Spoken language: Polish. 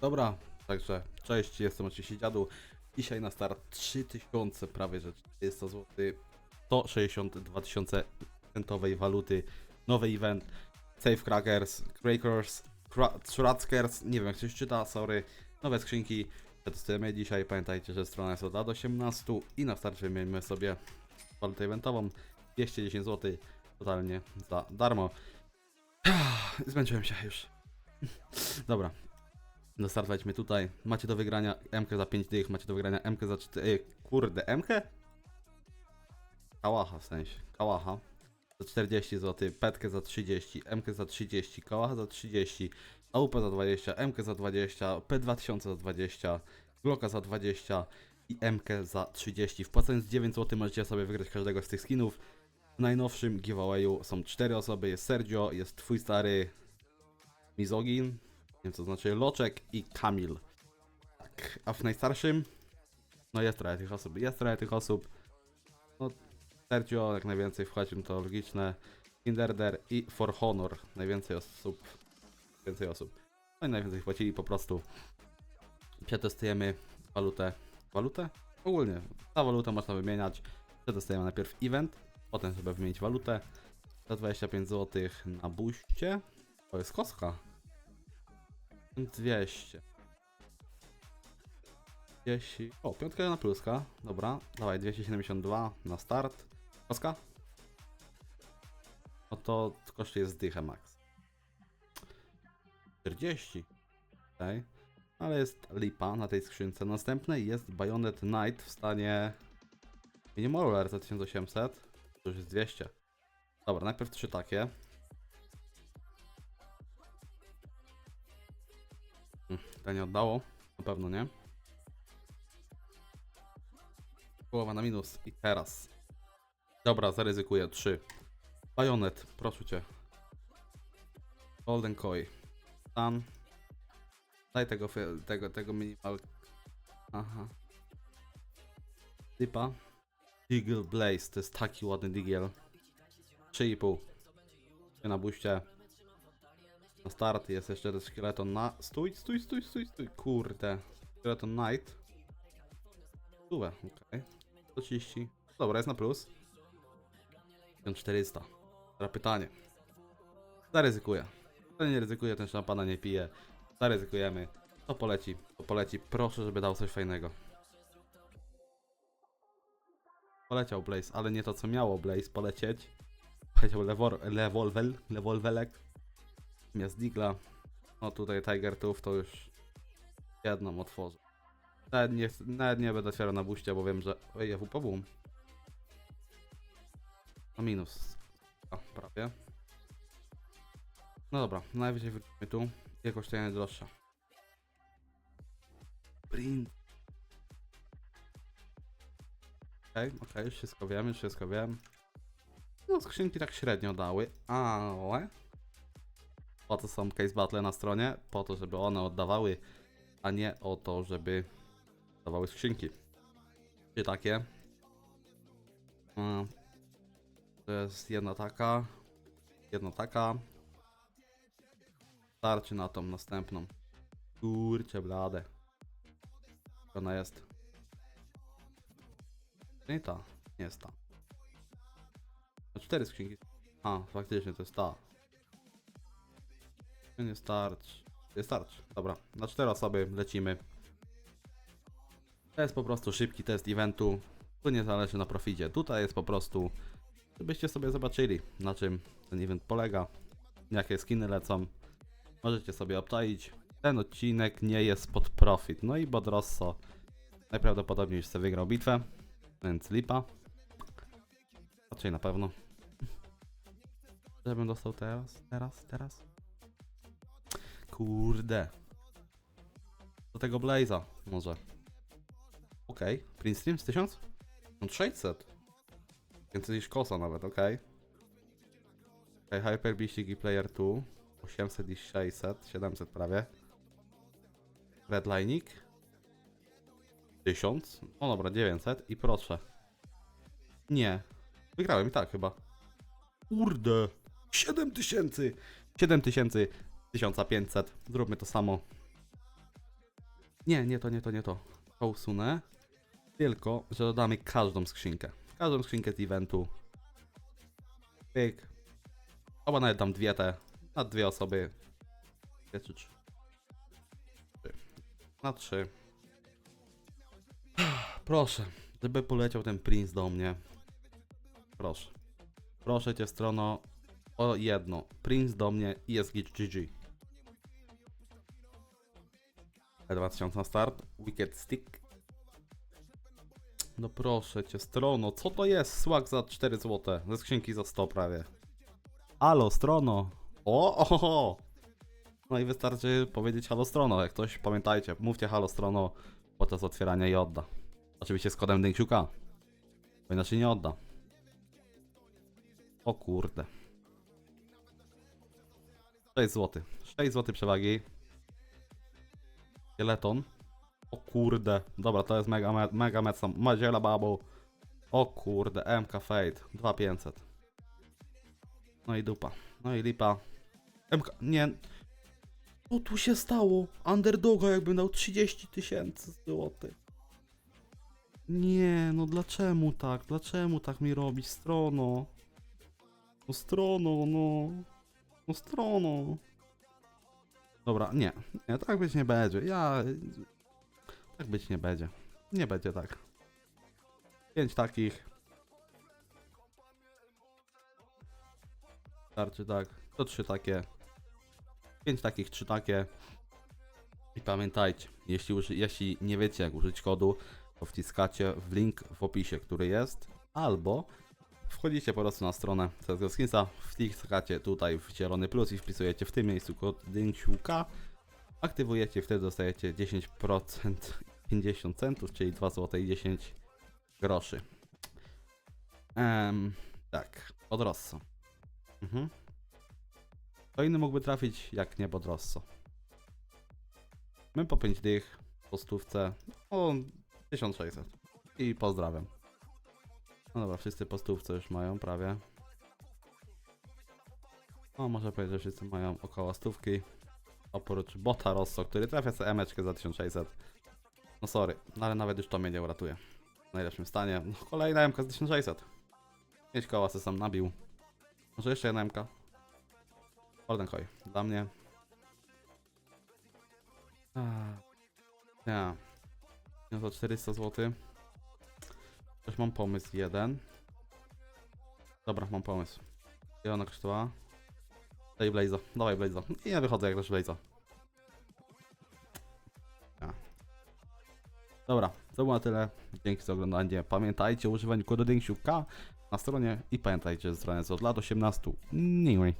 Dobra, także cześć, jestem oczywiście dziadu. Dzisiaj na start 3000 prawie że 400 zł, 162 tysiące centowej waluty, nowy event, Safecrackers, Crackers, Trackers, nie wiem jak coś czyta, sorry, nowe skrzynki, przetestujemy dzisiaj, pamiętajcie, że strona jest od lat 18 i na starcie miejmy sobie walutę eventową, 210 zł, totalnie za darmo. Zmęczyłem się już. Dobra, no start wejdźmy tutaj. Macie do wygrania MK za 5 dych, macie do wygrania MK za 4. Ej, kurde, MK? Kałacha w sensie. Kałacha za 40 zł, Petkę za 30, MK za 30, Kałacha za 30, AUP za 20, MK za 20, P2000 za 20, Glocka za 20 i MK za 30. Wpłacając 9 zł możecie sobie wygrać każdego z tych skinów. W najnowszym giveawayu są 4 osoby, jest Sergio, jest twój stary Mizogin, co znaczy Loczek i Kamil. Tak, a w najstarszym? No jest trochę tych osób, jest trochę tych osób. No, Sergio jak najwięcej wchodzi, to logiczne. Kinderder i For Honor, najwięcej osób. Więcej osób. No i najwięcej płacili po prostu. Przetestujemy walutę. Walutę? Ogólnie, ta waluta można wymieniać. Przetestujemy najpierw event, potem sobie wymienić walutę. Za 25 zł na buście. To jest koska. 200. 10. O, piątka na pluska. Dobra, dawaj 272 na start. Koska? No to kosztuje zdychę max. 40. Okej. Ale jest lipa na tej skrzynce. Następnej jest Bayonet Knight w stanie Minimalower za 1800. To już jest 200. Dobra, najpierw trzy takie. To nie oddało? Na pewno nie. Połowa na minus i teraz. Dobra, zaryzykuję. 3. Bajonet, proszę cię. Golden Koi. Stan. Daj tego, tego, tego minimal. Aha. Lipa. Deagle Blaze, to jest taki ładny Deagle. 3,5. Na buście. Na start jest jeszcze ten szkieleton na... Stój, stój, stój, stój, stój, kurde. Szkieleton Knight. Stówę, okej. 130. Dobra, jest na plus. 1400. Teraz pytanie. Zaryzykuję. Kto nie ryzykuje, ten szampana nie pije. Zaryzykujemy. To poleci, to poleci. Proszę, żeby dał coś fajnego. Poleciał Blaze, ale nie to co miało Blaze polecieć. Poleciał lewor, lewolwel, lewolwelek. Zamiast Digla. No tutaj Tiger Tooth to już jedną otworzę. Nawet nie, nawet nie będę otwierał na buście, bo wiem, że... Oj, AWP boom. No minus. A, prawie. No dobra, najwyżej wrócimy tu. Jakoś to najdroższa. Print. Okej, okej, już wszystko wiem, już wszystko wiem. No, skrzynki tak średnio dały, ale... Po to są case battle na stronie, po to, żeby one oddawały, a nie o to, żeby dawały skrzynki. Czy takie? To jest jedna taka, jedna taka. Starczy na tą następną. Kurczę blade. Ona jest. Nie ta, nie jest ta. No cztery skrzynki. A, faktycznie to jest ta. Nie starcz. Nie starcz. Dobra, na cztery osoby lecimy. To jest po prostu szybki test eventu. Tu nie zależy na proficie. Tutaj jest po prostu, żebyście sobie zobaczyli, na czym ten event polega, jakie skiny lecą. Możecie sobie obczaić. Ten odcinek nie jest pod profit. No i Bodrosso najprawdopodobniej już sobie wygrał bitwę, więc lipa. Raczej na pewno. Żebym dostał teraz, teraz, teraz. Kurde. Do tego Blaze'a może. Okej, okay. Prince Stream z 1000? No 600. Więcej niż kosa nawet, okej. Okay. okay, Hyper i Player 2. 800 i 600, 700 prawie. Redlining. 1000. No dobra, 900 i proszę. Nie. Wygrałem i tak chyba. Kurde. 7000. 7000. 1500. Zróbmy to samo. Nie, nie to, nie to, nie to. To usunę. Tylko, że dodamy każdą skrzynkę. Każdą skrzynkę z eventu. Pyk. Albo nawet dam dwie te. Na dwie osoby. Dwie czy trzy. Na trzy. Proszę, żeby poleciał ten prince do mnie. Proszę. Proszę cię, strono, o jedno. Prince do mnie i jest GG. 2000 na start. Wicked Stick. No proszę cię, strono, co to jest? Swag za 4 zł. Ze skrzynki za 100 prawie. Halo, strono. O. No i wystarczy powiedzieć halo, strono. Jak ktoś, pamiętajcie, mówcie halo, strono podczas otwierania i odda. Oczywiście z kodem Dęksiuka. Bo inaczej nie odda. O kurde. 6 zł. 6 zł przewagi. Szkieleton. O kurde. Dobra, to jest mega, me- mega mecna. Maziela babu. O kurde. MK Fade. 2500. No i dupa. No i lipa. MK... Nie. Co tu się stało? Underdoga jakbym dał 30 tysięcy złotych. Nie, no dlaczego tak? Dlaczego tak mi robić, strono? No strono, no. No strono. Dobra, nie. Nie, tak być nie będzie. Ja... Tak być nie będzie. Nie będzie tak. Pięć takich. Starczy tak. To trzy takie. Pięć takich, trzy takie. I pamiętajcie, jeśli, jeśli nie wiecie jak użyć kodu, to wciskacie w link w opisie, który jest, albo wchodzicie po prostu na stronę CSGO Skinsa, wciskacie tutaj w zielony plus i wpisujecie w tym miejscu kod DYNKSIUK, aktywujecie, wtedy dostajecie 10% 50 centów, czyli 2 zł i 10 groszy. Em, tak, od Rosso. Mhm. Kto inny mógłby trafić, jak nie pod Rosso? My po 5 dych, po stówce, o 1600. I pozdrawiam. No dobra, wszyscy po stówce już mają prawie. No, może powiedzieć, że wszyscy mają około stówki. Oprócz bota Rosso, który trafia sobie emeczkę za 1600. No sorry, no ale nawet już to mnie nie uratuje. W najlepszym stanie. No, kolejna MK z 1600. 5 koła se sam nabił. Może jeszcze jedna MK. Golden Koi. Dla mnie. Ja. No to 400 zł. Mam pomysł jeden. Dobra, mam pomysł. Ile ona kosztowała? Daj Blaze'a, dawaj Blaze'a. I ja wychodzę jak też Blaze'a. Ja. Dobra, to było na tyle. Dzięki za oglądanie. Pamiętajcie o używaniu kodu DINGSIUK na stronie i pamiętajcie, że strona jest od lat 18. Anyway.